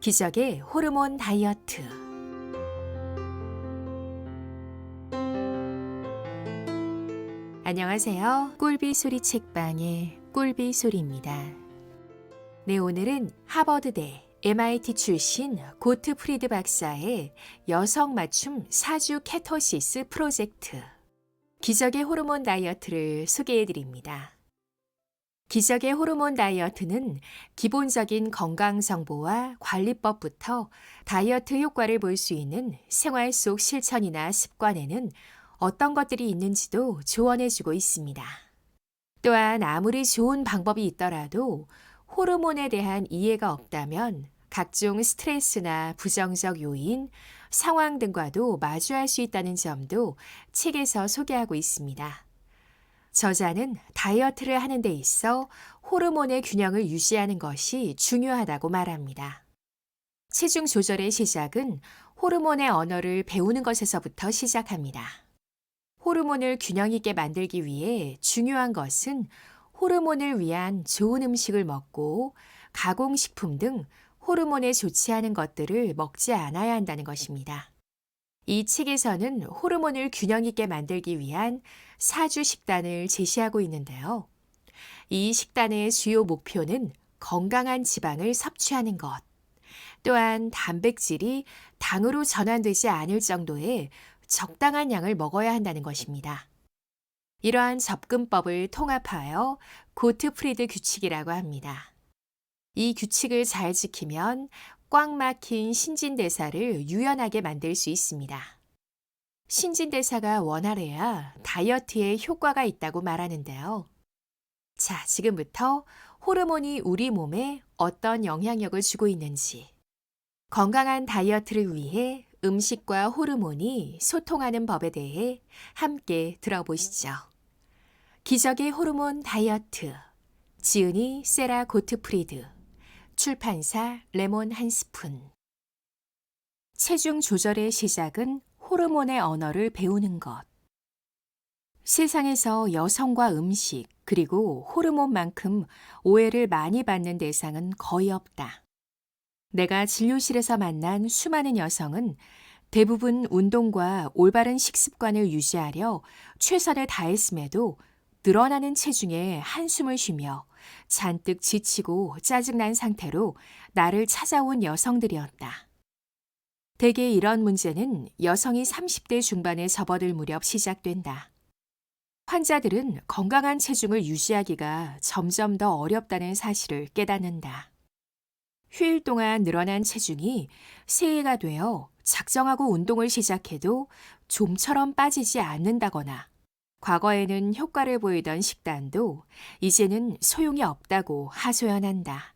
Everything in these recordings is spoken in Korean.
기적의 호르몬 다이어트. 안녕하세요. 꿀비 소리 책방의 꿀비 소리입니다. 네, 오늘은 하버드대 MIT 출신 고트 프리드 박사의 여성 맞춤 사주 케토시스 프로젝트 기적의 호르몬 다이어트를 소개해 드립니다. 기적의 호르몬 다이어트는 기본적인 건강 정보와 관리법부터 다이어트 효과를 볼 수 있는 생활 속 실천이나 습관에는 어떤 것들이 있는지도 조언해주고 있습니다. 또한 아무리 좋은 방법이 있더라도 호르몬에 대한 이해가 없다면 각종 스트레스나 부정적 요인, 상황 등과도 마주할 수 있다는 점도 책에서 소개하고 있습니다. 저자는 다이어트를 하는 데 있어 호르몬의 균형을 유지하는 것이 중요하다고 말합니다. 체중 조절의 시작은 호르몬의 언어를 배우는 것에서부터 시작합니다. 호르몬을 균형 있게 만들기 위해 중요한 것은 호르몬을 위한 좋은 음식을 먹고 가공식품 등 호르몬에 좋지 않은 것들을 먹지 않아야 한다는 것입니다. 이 책에서는 호르몬을 균형 있게 만들기 위한 사주 식단을 제시하고 있는데요. 이 식단의 주요 목표는 건강한 지방을 섭취하는 것, 또한 단백질이 당으로 전환되지 않을 정도의 적당한 양을 먹어야 한다는 것입니다. 이러한 접근법을 통합하여 고트프리드 규칙이라고 합니다. 이 규칙을 잘 지키면 꽉 막힌 신진대사를 유연하게 만들 수 있습니다. 신진대사가 원활해야 다이어트에 효과가 있다고 말하는데요. 자, 지금부터 호르몬이 우리 몸에 어떤 영향력을 주고 있는지, 건강한 다이어트를 위해 음식과 호르몬이 소통하는 법에 대해 함께 들어보시죠. 기적의 호르몬 다이어트. 지은이 세라 고트프리드. 출판사 레몬 한 스푼. 체중 조절의 시작은 호르몬의 언어를 배우는 것. 세상에서 여성과 음식, 그리고 호르몬만큼 오해를 많이 받는 대상은 거의 없다. 내가 진료실에서 만난 수많은 여성은 대부분 운동과 올바른 식습관을 유지하려 최선을 다했음에도 늘어나는 체중에 한숨을 쉬며 잔뜩 지치고 짜증난 상태로 나를 찾아온 여성들이었다. 대개 이런 문제는 여성이 30대 중반에 접어들 무렵 시작된다. 환자들은 건강한 체중을 유지하기가 점점 더 어렵다는 사실을 깨닫는다. 휴일 동안 늘어난 체중이 새해가 되어 작정하고 운동을 시작해도 좀처럼 빠지지 않는다거나 과거에는 효과를 보이던 식단도 이제는 소용이 없다고 하소연한다.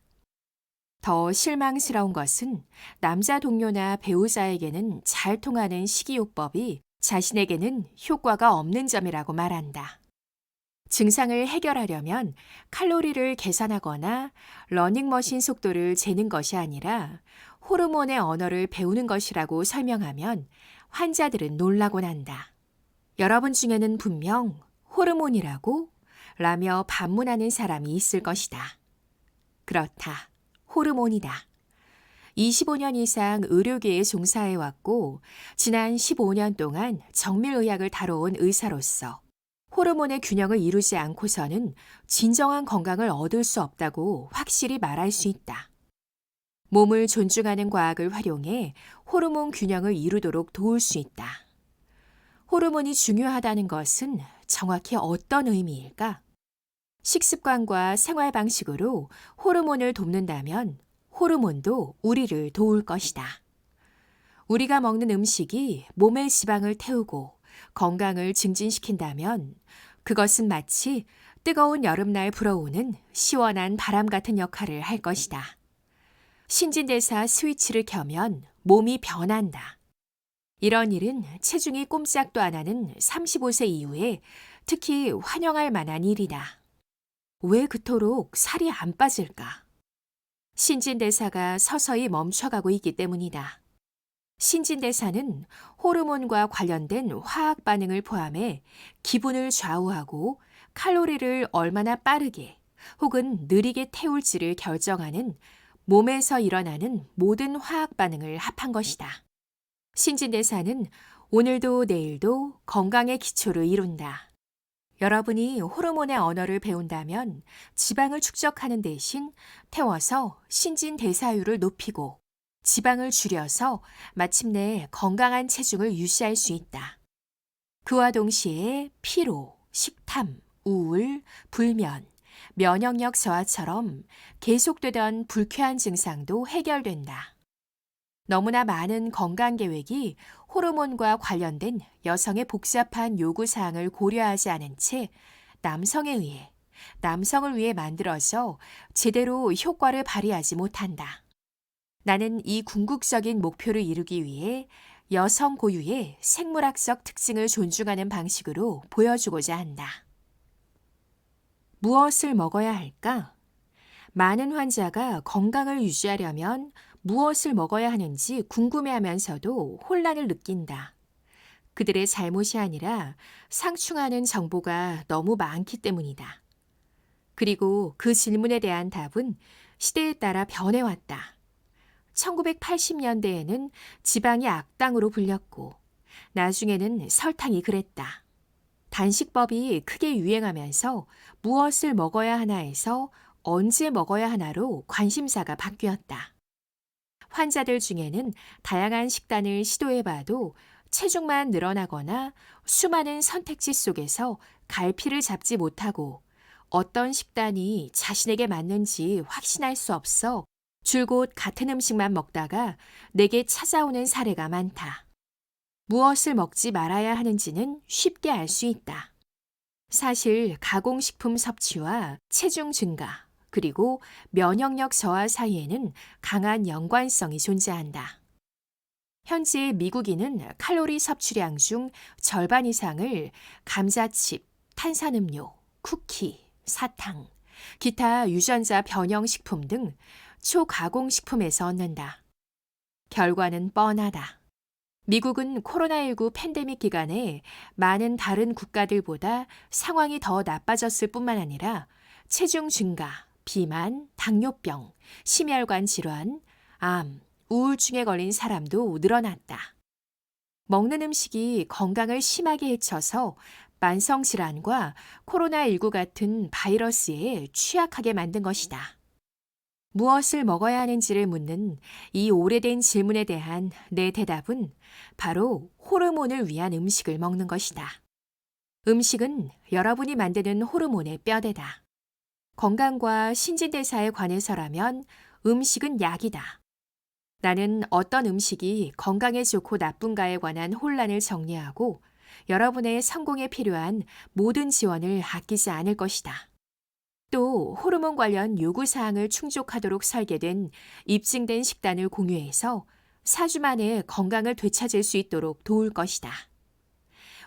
더 실망스러운 것은 남자 동료나 배우자에게는 잘 통하는 식이요법이 자신에게는 효과가 없는 점이라고 말한다. 증상을 해결하려면 칼로리를 계산하거나 러닝머신 속도를 재는 것이 아니라 호르몬의 언어를 배우는 것이라고 설명하면 환자들은 놀라곤 한다. 여러분 중에는 분명 호르몬이라고 라며 반문하는 사람이 있을 것이다. 그렇다. 호르몬이다. 25년 이상 의료계에 종사해왔고, 지난 15년 동안 정밀의학을 다뤄온 의사로서 호르몬의 균형을 이루지 않고서는 진정한 건강을 얻을 수 없다고 확실히 말할 수 있다. 몸을 존중하는 과학을 활용해 호르몬 균형을 이루도록 도울 수 있다. 호르몬이 중요하다는 것은 정확히 어떤 의미일까? 식습관과 생활 방식으로 호르몬을 돕는다면 호르몬도 우리를 도울 것이다. 우리가 먹는 음식이 몸의 지방을 태우고 건강을 증진시킨다면 그것은 마치 뜨거운 여름날 불어오는 시원한 바람 같은 역할을 할 것이다. 신진대사 스위치를 켜면 몸이 변한다. 이런 일은 체중이 꼼짝도 안 하는 35세 이후에 특히 환영할 만한 일이다. 왜 그토록 살이 안 빠질까? 신진대사가 서서히 멈춰가고 있기 때문이다. 신진대사는 호르몬과 관련된 화학 반응을 포함해 기분을 좌우하고 칼로리를 얼마나 빠르게 혹은 느리게 태울지를 결정하는 몸에서 일어나는 모든 화학 반응을 합한 것이다. 신진대사는 오늘도 내일도 건강의 기초를 이룬다. 여러분이 호르몬의 언어를 배운다면 지방을 축적하는 대신 태워서 신진대사율을 높이고 지방을 줄여서 마침내 건강한 체중을 유지할 수 있다. 그와 동시에 피로, 식탐, 우울, 불면, 면역력 저하처럼 계속되던 불쾌한 증상도 해결된다. 너무나 많은 건강 계획이 호르몬과 관련된 여성의 복잡한 요구 사항을 고려하지 않은 채 남성에 의해 남성을 위해 만들어져 제대로 효과를 발휘하지 못한다. 나는 이 궁극적인 목표를 이루기 위해 여성 고유의 생물학적 특징을 존중하는 방식으로 보여주고자 한다. 무엇을 먹어야 할까? 많은 환자가 건강을 유지하려면 무엇을 먹어야 하는지 궁금해하면서도 혼란을 느낀다. 그들의 잘못이 아니라 상충하는 정보가 너무 많기 때문이다. 그리고 그 질문에 대한 답은 시대에 따라 변해왔다. 1980년대에는 지방이 악당으로 불렸고, 나중에는 설탕이 그랬다. 단식법이 크게 유행하면서 무엇을 먹어야 하나에서 언제 먹어야 하나로 관심사가 바뀌었다. 환자들 중에는 다양한 식단을 시도해봐도 체중만 늘어나거나 수많은 선택지 속에서 갈피를 잡지 못하고 어떤 식단이 자신에게 맞는지 확신할 수 없어 줄곧 같은 음식만 먹다가 내게 찾아오는 사례가 많다. 무엇을 먹지 말아야 하는지는 쉽게 알 수 있다. 사실 가공식품 섭취와 체중 증가, 그리고 면역력 저하 사이에는 강한 연관성이 존재한다. 현재 미국인은 칼로리 섭취량 중 절반 이상을 감자칩, 탄산음료, 쿠키, 사탕, 기타 유전자 변형 식품 등 초가공 식품에서 얻는다. 결과는 뻔하다. 미국은 코로나19 팬데믹 기간에 많은 다른 국가들보다 상황이 더 나빠졌을 뿐만 아니라 체중 증가, 비만, 당뇨병, 심혈관 질환, 암, 우울증에 걸린 사람도 늘어났다. 먹는 음식이 건강을 심하게 해쳐서 만성질환과 코로나19 같은 바이러스에 취약하게 만든 것이다. 무엇을 먹어야 하는지를 묻는 이 오래된 질문에 대한 내 대답은 바로 호르몬을 위한 음식을 먹는 것이다. 음식은 여러분이 만드는 호르몬의 뼈대다. 건강과 신진대사에 관해서라면 음식은 약이다. 나는 어떤 음식이 건강에 좋고 나쁜가에 관한 혼란을 정리하고 여러분의 성공에 필요한 모든 지원을 아끼지 않을 것이다. 또 호르몬 관련 요구 사항을 충족하도록 설계된 입증된 식단을 공유해서 4주 만에 건강을 되찾을 수 있도록 도울 것이다.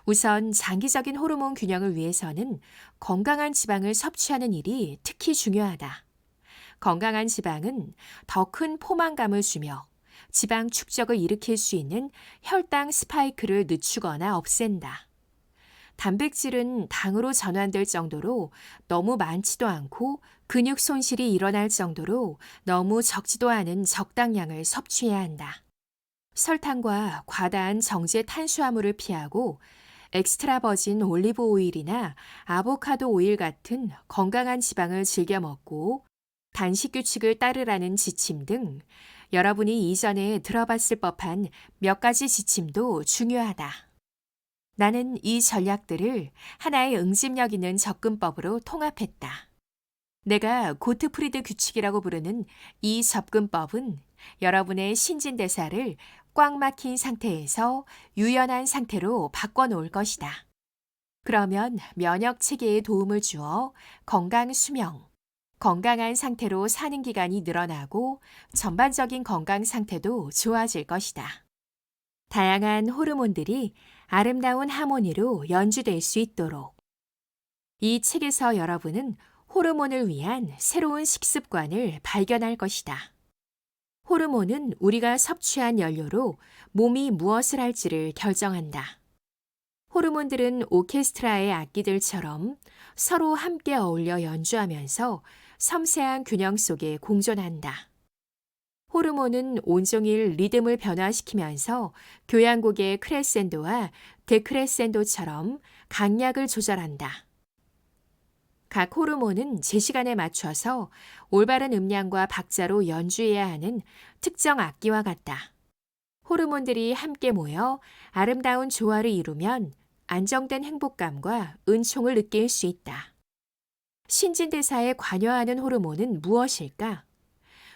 우선 장기적인 호르몬 균형을 위해서는 건강한 지방을 섭취하는 일이 특히 중요하다. 건강한 지방은 더 큰 포만감을 주며 지방 축적을 일으킬 수 있는 혈당 스파이크를 늦추거나 없앤다. 단백질은 당으로 전환될 정도로 너무 많지도 않고 근육 손실이 일어날 정도로 너무 적지도 않은 적당량을 섭취해야 한다. 설탕과 과다한 정제 탄수화물을 피하고 엑스트라 버진 올리브 오일이나 아보카도 오일 같은 건강한 지방을 즐겨 먹고 단식 규칙을 따르라는 지침 등 여러분이 이전에 들어봤을 법한 몇 가지 지침도 중요하다. 나는 이 전략들을 하나의 응집력 있는 접근법으로 통합했다. 내가 고트프리드 규칙이라고 부르는 이 접근법은 여러분의 신진대사를 꽉 막힌 상태에서 유연한 상태로 바꿔놓을 것이다. 그러면 면역 체계에 도움을 주어 건강 수명, 건강한 상태로 사는 기간이 늘어나고 전반적인 건강 상태도 좋아질 것이다. 다양한 호르몬들이 아름다운 하모니로 연주될 수 있도록. 이 책에서 여러분은 호르몬을 위한 새로운 식습관을 발견할 것이다. 호르몬은 우리가 섭취한 연료로 몸이 무엇을 할지를 결정한다. 호르몬들은 오케스트라의 악기들처럼 서로 함께 어울려 연주하면서 섬세한 균형 속에 공존한다. 호르몬은 온종일 리듬을 변화시키면서 교향곡의 크레센도와 데크레센도처럼 강약을 조절한다. 각 호르몬은 제 시간에 맞춰서 올바른 음량과 박자로 연주해야 하는 특정 악기와 같다. 호르몬들이 함께 모여 아름다운 조화를 이루면 안정된 행복감과 은총을 느낄 수 있다. 신진대사에 관여하는 호르몬은 무엇일까?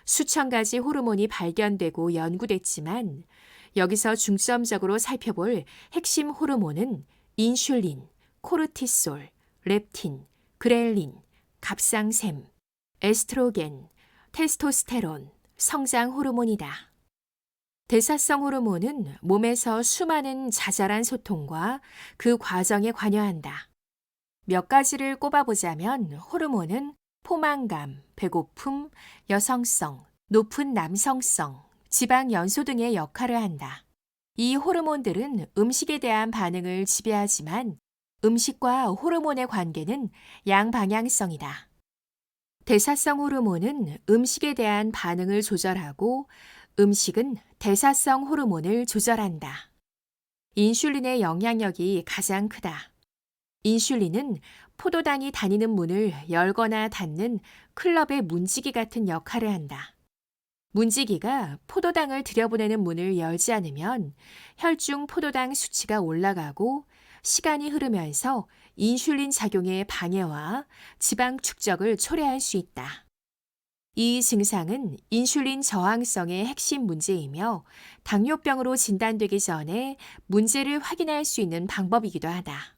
수천 가지 호르몬이 발견되고 연구됐지만 여기서 중점적으로 살펴볼 핵심 호르몬은 인슐린, 코르티솔, 렙틴, 그렐린, 갑상샘, 에스트로겐, 테스토스테론, 성장 호르몬이다. 대사성 호르몬은 몸에서 수많은 자잘한 소통과 그 과정에 관여한다. 몇 가지를 꼽아보자면 호르몬은 포만감, 배고픔, 여성성, 높은 남성성, 지방 연소 등의 역할을 한다. 이 호르몬들은 음식에 대한 반응을 지배하지만 음식과 호르몬의 관계는 양방향성이다. 대사성 호르몬은 음식에 대한 반응을 조절하고 음식은 대사성 호르몬을 조절한다. 인슐린의 영향력이 가장 크다. 인슐린은 포도당이 다니는 문을 열거나 닫는 클럽의 문지기 같은 역할을 한다. 문지기가 포도당을 들여보내는 문을 열지 않으면 혈중 포도당 수치가 올라가고 시간이 흐르면서 인슐린 작용의 방해와 지방 축적을 초래할 수 있다. 이 증상은 인슐린 저항성의 핵심 문제이며 당뇨병으로 진단되기 전에 문제를 확인할 수 있는 방법이기도 하다.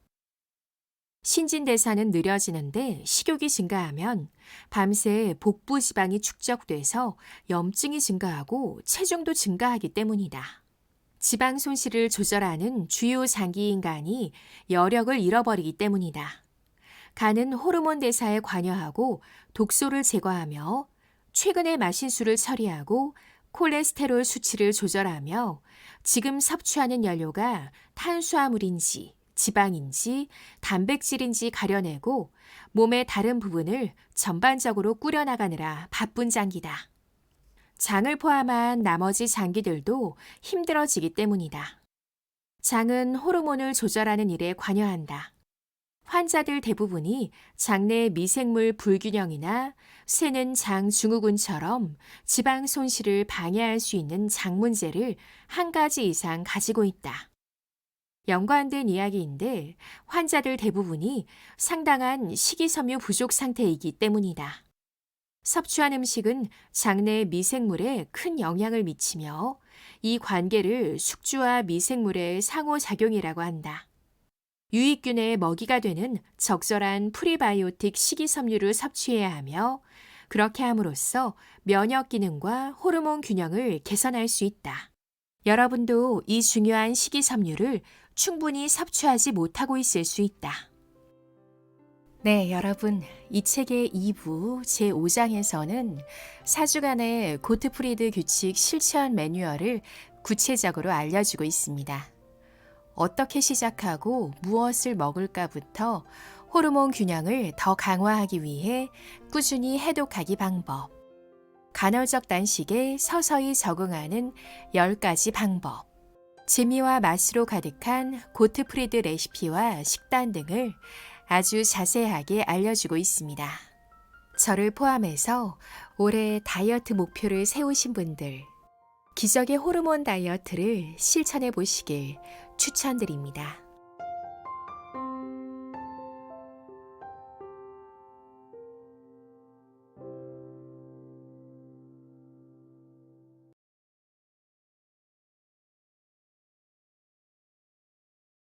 신진대사는 느려지는데 식욕이 증가하면 밤새 복부 지방이 축적돼서 염증이 증가하고 체중도 증가하기 때문이다. 지방 손실을 조절하는 주요 장기인간이 여력을 잃어버리기 때문이다. 간은 호르몬 대사에 관여하고 독소를 제거하며 최근에 마신 술을 처리하고 콜레스테롤 수치를 조절하며 지금 섭취하는 연료가 탄수화물인지 지방인지 단백질인지 가려내고 몸의 다른 부분을 전반적으로 꾸려나가느라 바쁜 장기다. 장을 포함한 나머지 장기들도 힘들어지기 때문이다. 장은 호르몬을 조절하는 일에 관여한다. 환자들 대부분이 장내 미생물 불균형이나 새는 장 증후군처럼 지방 손실을 방해할 수 있는 장 문제를 한 가지 이상 가지고 있다. 연관된 이야기인데 환자들 대부분이 상당한 식이섬유 부족 상태이기 때문이다. 섭취한 음식은 장내 미생물에 큰 영향을 미치며 이 관계를 숙주와 미생물의 상호작용이라고 한다. 유익균의 먹이가 되는 적절한 프리바이오틱 식이섬유를 섭취해야 하며 그렇게 함으로써 면역 기능과 호르몬 균형을 개선할 수 있다. 여러분도 이 중요한 식이섬유를 충분히 섭취하지 못하고 있을 수 있다. 네, 여러분. 이 책의 2부 제5장에서는 4주간의 고트프리드 규칙 실천 매뉴얼을 구체적으로 알려주고 있습니다. 어떻게 시작하고 무엇을 먹을까부터 호르몬 균형을 더 강화하기 위해 꾸준히 해독하기 방법, 간헐적 단식에 서서히 적응하는 10가지 방법, 재미와 맛으로 가득한 고트프리드 레시피와 식단 등을 아주 자세하게 알려주고 있습니다. 저를 포함해서 올해 다이어트 목표를 세우신 분들, 기적의 호르몬 다이어트를 실천해 보시길 추천드립니다.